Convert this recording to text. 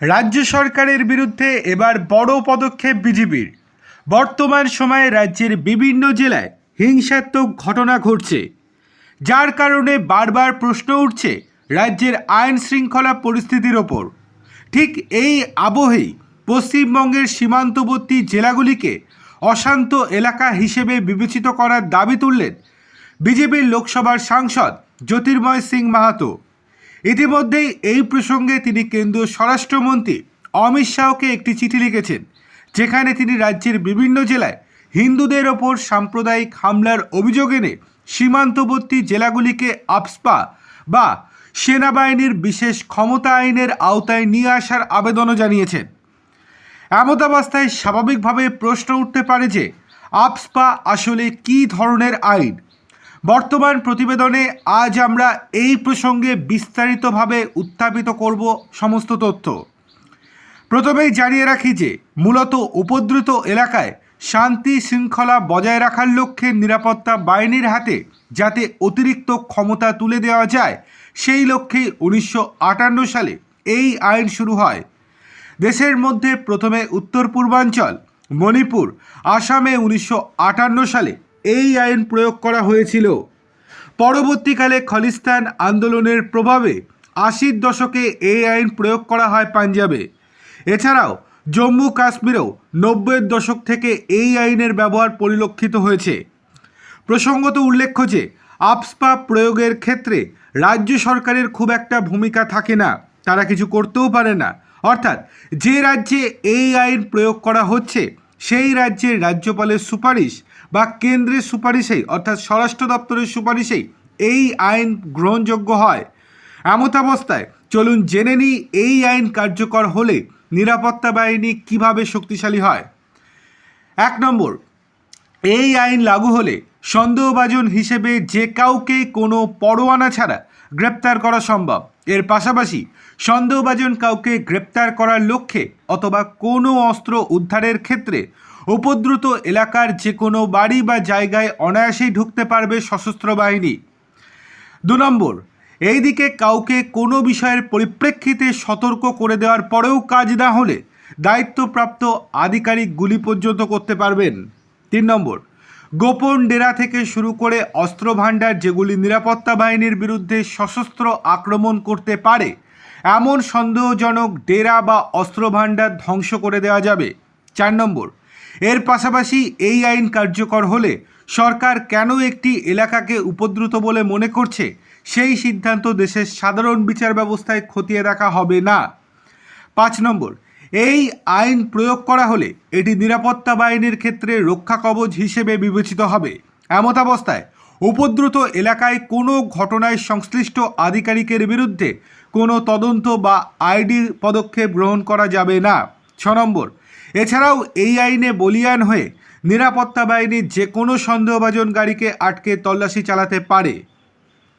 রাজ্য সরকারের বিরুদ্ধে এবার বড় পদক্ষেপ বিজেপির। বর্তমান সময়ে রাজ্যের বিভিন্ন জেলায় হিংসাত্মক ঘটনা ঘটছে। যার কারণে বারবার প্রশ্ন উঠছে রাজ্যের আইন শৃঙ্খলা পরিস্থিতির ওপর। ঠিক এই আবহেই পশ্চিমবঙ্গের সীমান্তবর্তী জেলাগুলিকে অশান্ত এলাকা হিসেবে বিবেচিত করার দাবি তুললেন বিজেপির লোকসভার সাংসদ জ্যোতির্ময় সিং মাহাতো। ইতিমধ্যেই এই প্রসঙ্গে তিনি কেন্দ্রীয় স্বরাষ্ট্রমন্ত্রী অমিত শাহকে একটি চিঠি লিখেছেন, যেখানে তিনি রাজ্যের বিভিন্ন জেলায় হিন্দুদের ওপর সাম্প্রদায়িক হামলার অভিযোগ এনে সীমান্তবর্তী জেলাগুলিকে আপসপা বা সেনাবাহিনীর বিশেষ ক্ষমতা আইনের আওতায় নিয়ে আসার আবেদনও জানিয়েছেন। এমতাবস্থায় স্বাভাবিকভাবে প্রশ্ন উঠতে পারে যে আপসপা আসলে কী ধরনের আইন বর্তমান প্রতিবেদনে আজ আমরা এই প্রসঙ্গে বিস্তারিতভাবে উত্থাপিত করব সমস্ত তথ্য। প্রথমেই জানিয়ে রাখি যে, মূলত উপদ্রুত এলাকায় শান্তি শৃঙ্খলা বজায় রাখার লক্ষ্যে নিরাপত্তা বাহিনীর হাতে যাতে অতিরিক্ত ক্ষমতা তুলে দেওয়া যায়, সেই লক্ষ্যে উনিশশো আটান্ন সালে এই আইন শুরু হয়। দেশের মধ্যে প্রথমে উত্তর পূর্বাঞ্চল মণিপুর, আসামে উনিশশো আটান্ন সালে এই আইন প্রয়োগ করা হয়েছিল। পরবর্তীকালে খলিস্তান আন্দোলনের প্রভাবে আশির দশকে এই আইন প্রয়োগ করা হয় পাঞ্জাবে। এছাড়াও জম্মু কাশ্মীরেও নব্বইয়ের দশক থেকে এই আইনের ব্যবহার পরিলক্ষিত হয়েছে। প্রসঙ্গত উল্লেখ্য যে আপসপা প্রয়োগের ক্ষেত্রে রাজ্য সরকারের খুব একটা ভূমিকা থাকে না, তারা কিছু করতেও পারে না। অর্থাৎ যে রাজ্যে এই আইন প্রয়োগ করা হচ্ছে, সেই রাজ্যের রাজ্যপালের সুপারিশ বা কেন্দ্রের সুপারিশেই, অর্থাৎ স্বরাষ্ট্র দপ্তরের সুপারিশেই এই আইন গ্রহণযোগ্য হয়। এমতাবস্থায় চলুন জেনে নিই এই আইন কার্যকর হলে নিরাপত্তা বাহিনী কীভাবে শক্তিশালী হয়। এক নম্বর, এই আইন লাগু হলে সন্দেহভাজন হিসেবে যে কাউকে কোনো পরোয়ানা ছাড়া গ্রেপ্তার করা সম্ভব। এর পাশাপাশি, সন্দেহভাজন কাউকে গ্রেপ্তার করার লক্ষ্যে অথবা কোনো অস্ত্র উদ্ধারের ক্ষেত্রে উপদ্রুত এলাকার যে কোনো বাড়ি বা জায়গায় অনায়াসেই ঢুকতে পারবে সশস্ত্র বাহিনী। দু নম্বর, এইদিকে কাউকে কোনো বিষয়ের পরিপ্রেক্ষিতে সতর্ক করে দেওয়ার পরেও কাজ না হলে দায়িত্বপ্রাপ্ত আধিকারিক গুলি পর্যন্ত করতে পারবেন। তিন নম্বর, গোপন ডেরা থেকে শুরু করে অস্ত্র ভাণ্ডার যেগুলি নিরাপত্তা বাহিনীর বিরুদ্ধে সশস্ত্র আক্রমণ করতে পারে, এমন সন্দেহজনক ডেরা বা অস্ত্র ভাণ্ডার ধ্বংস করে দেওয়া যাবে। চার নম্বর এর পাশাপাশি এই আইন কার্যকর হলে সরকার কেন একটি এলাকাকে উপদ্রুত বলে মনে করছে, সেই সিদ্ধান্ত দেশের সাধারণ বিচার ব্যবস্থায় খতিয়ে দেখা হবে না। পাঁচ নম্বর, এই আইন প্রয়োগ করা হলে এটি নিরাপত্তা বাহিনীর ক্ষেত্রে রক্ষা কবচ হিসেবে বিবেচিত হবে। এমতাবস্থায় উপদ্রুত এলাকায় কোনো ঘটনায় সংশ্লিষ্ট আধিকারিকের বিরুদ্ধে কোনো তদন্ত বা আইডি পদক্ষেপ গ্রহণ করা যাবে না। ছ নম্বর এছাড়াও এই আইনে বলিয়ান হয়ে নিরাপত্তা বাহিনী যে কোনো সন্দেহভাজন গাড়িকে আটকে তল্লাশি চালাতে পারে।